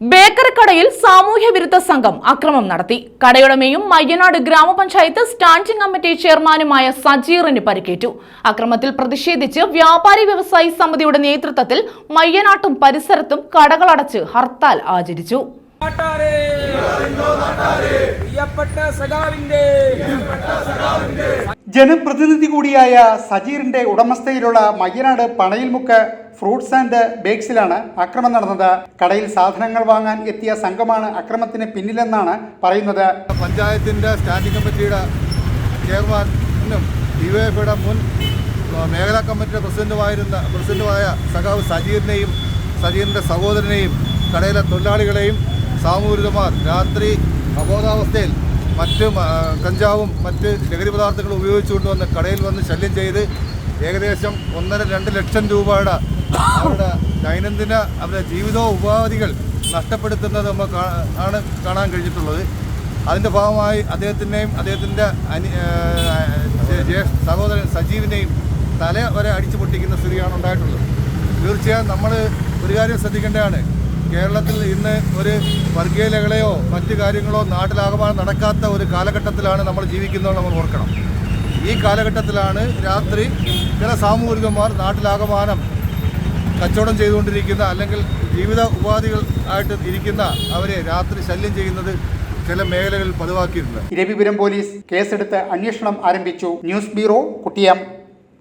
Bakery കടയിൽ സാമൂഹ്യ വിരുദ്ധ സംഘം അക്രമം നടത്തി. കടയുടമയും മയ്യനാട് ഗ്രാമപഞ്ചായത്ത് സ്റ്റാൻഡിംഗ് കമ്മിറ്റി ചെയർമാനുമായ സജീറിന് പരിക്കേറ്റു. അക്രമത്തിൽ പ്രതിഷേധിച്ച് വ്യാപാരി വ്യവസായി സമിതിയുടെ നേതൃത്വത്തിൽ മയ്യനാട്ടും പരിസരത്തും കടകളടച്ച് ഹർത്താൽ ആചരിച്ചു. ജനപ്രതിനിധി കൂടിയായ സജീറിന്റെ ഉടമസ്ഥയിലുള്ള മയ്യനാട് പണയിൽമുക്ക് ഫ്രൂട്ട്സ് ആൻഡ് ബേക്സിലാണ് അക്രമം നടന്നത്. കടയിൽ സാധനങ്ങൾ വാങ്ങാൻ എത്തിയ സംഘമാണ് അക്രമത്തിന് പിന്നിലെന്നാണ് പറയുന്നത്. പഞ്ചായത്തിന്റെ സ്റ്റാൻഡിംഗ് കമ്മിറ്റിയുടെ ചെയർമാനും ഡിവൈഎഫ്ഐയുടെ മുൻ മേഖലാ കമ്മിറ്റിയുടെ പ്രസിഡന്റുമായിരുന്ന പ്രസിഡന്റുമായ സഖാവ് സജീറിനെയും സജീറിന്റെ സഹോദരനെയും കടയിലെ തൊഴിലാളികളെയും സാമൂഹികമാർ രാത്രി അബോധാവസ്ഥയിൽ മറ്റ് കഞ്ചാവും മറ്റ് ലഹരി പദാർത്ഥങ്ങളും ഉപയോഗിച്ചുകൊണ്ട് വന്ന് കടയിൽ വന്ന് ശല്യം ചെയ്ത് ഏകദേശം ഒന്നര രണ്ട് ലക്ഷം രൂപയുടെ അവരുടെ ദൈനംദിന അവരുടെ ജീവിതോപാധികൾ നഷ്ടപ്പെടുത്തുന്നത് കാ- ആണ് കാണാൻ കഴിഞ്ഞിട്ടുള്ളത്. അതിന്റെ ഭാഗമായി അദ്ദേഹത്തിന്റെയും അദ്ദേഹത്തിന്റെ അനി സഹോദരൻ സജീവിനെയും തല വരെ അടിച്ചു പൊട്ടിക്കുന്ന സ്ഥിതിയാണ് ഉണ്ടായിട്ടുള്ളത്. തീർച്ചയായും നമ്മൾ ഒരു കാര്യം ശ്രദ്ധിക്കേണ്ടതാണ്. കേരളത്തിൽ ഇന്ന് ഒരു വർഗീയലകളെയോ മറ്റു കാര്യങ്ങളോ നാട്ടിലാകമാനം നടക്കാത്ത ഒരു കാലഘട്ടത്തിലാണ് നമ്മൾ ജീവിക്കുന്നത് നമ്മൾ ഓർക്കണം. ഈ കാലഘട്ടത്തിലാണ് രാത്രി ചില സാമൂഹികന്മാർ നാട്ടിലാകമാനം കച്ചവടം ചെയ്തുകൊണ്ടിരിക്കുന്ന അല്ലെങ്കിൽ ജീവിത ഉപാധികൾ ആയിട്ട് ഇരിക്കുന്ന അവരെ രാത്രി ശല്യം ചെയ്യുന്നത് ചില മേഖലകളിൽ പതിവാക്കിയിട്ടുണ്ട്. ഇരവിപുരം പോലീസ് കേസെടുത്ത് അന്വേഷണം ആരംഭിച്ചു. News bureau കുട്ടിയം.